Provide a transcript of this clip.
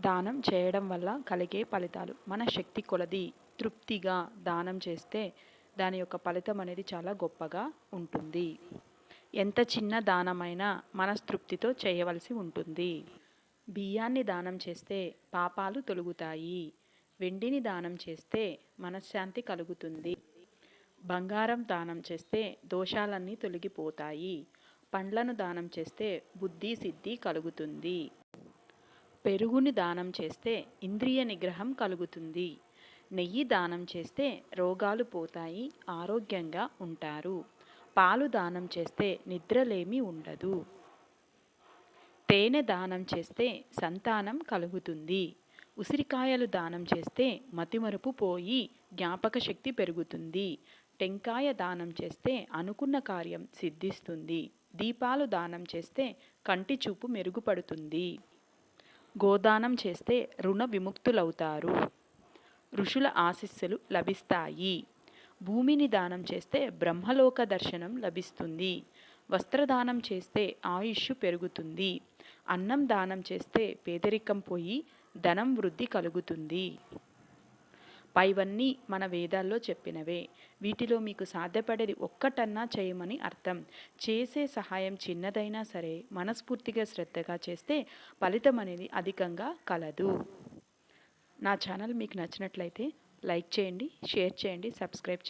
దానం చేయడం వల్ల కలిగే ఫలితాలు. మన శక్తి కొలది. తృప్తిగా దానం చేస్తే దాని యొక్క ఫలితం అనేది చాలా గొప్పగా ఉంటుంది. ఎంత చిన్న దానమైనా మనస్తృప్తితో చేయవలసి ఉంటుంది. బియ్యాన్ని దానం చేస్తే పాపాలు తొలుగుతాయి. వెండిని దానం చేస్తే మనశ్శాంతి కలుగుతుంది. బంగారం దానం చేస్తే దోషాలన్నీ తొలగిపోతాయి. పండ్లను దానం చేస్తే బుద్ధి సిద్ధి కలుగుతుంది. పెరుగుని దానం చేస్తే ఇంద్రియ నిగ్రహం కలుగుతుంది. నెయ్యి దానం చేస్తే రోగాలు పోతాయి ఆరోగ్యంగా ఉంటారు. పాలు దానం చేస్తే నిద్రలేమి ఉండదు. తేనె దానం చేస్తే సంతానం కలుగుతుంది. ఉసిరికాయలు దానం చేస్తే మతిమరుపు పోయి జ్ఞాపక శక్తి పెరుగుతుంది. టెంకాయ దానం చేస్తే అనుకున్న కార్యం సిద్ధిస్తుంది. దీపాలు దానం చేస్తే కంటి చూపు మెరుగుపడుతుంది. గోదానం చేస్తే రుణ విముక్తులవుతారు. ఋషుల ఆశీస్సులు లభిస్తాయి. భూమిని దానం చేస్తే బ్రహ్మలోక దర్శనం లభిస్తుంది. వస్త్రదానం చేస్తే ఆయుష్ పెరుగుతుంది. అన్నం దానం చేస్తే పేదరికం పోయి ధనం వృద్ధి కలుగుతుంది. పైవన్నీ మన వేదాల్లో చెప్పినవే. వీటిలో మీకు సాధ్యపడేది ఒక్కటన్నా చేయమని అర్థం. చేసే సహాయం చిన్నదైనా సరే మనస్ఫూర్తిగా శ్రద్ధగా చేస్తే ఫలితం అనేది అధికంగా కలదు. నా ఛానల్ మీకు నచ్చినట్లయితే లైక్ చేయండి షేర్ చేయండి సబ్స్క్రైబ్ చేయండి.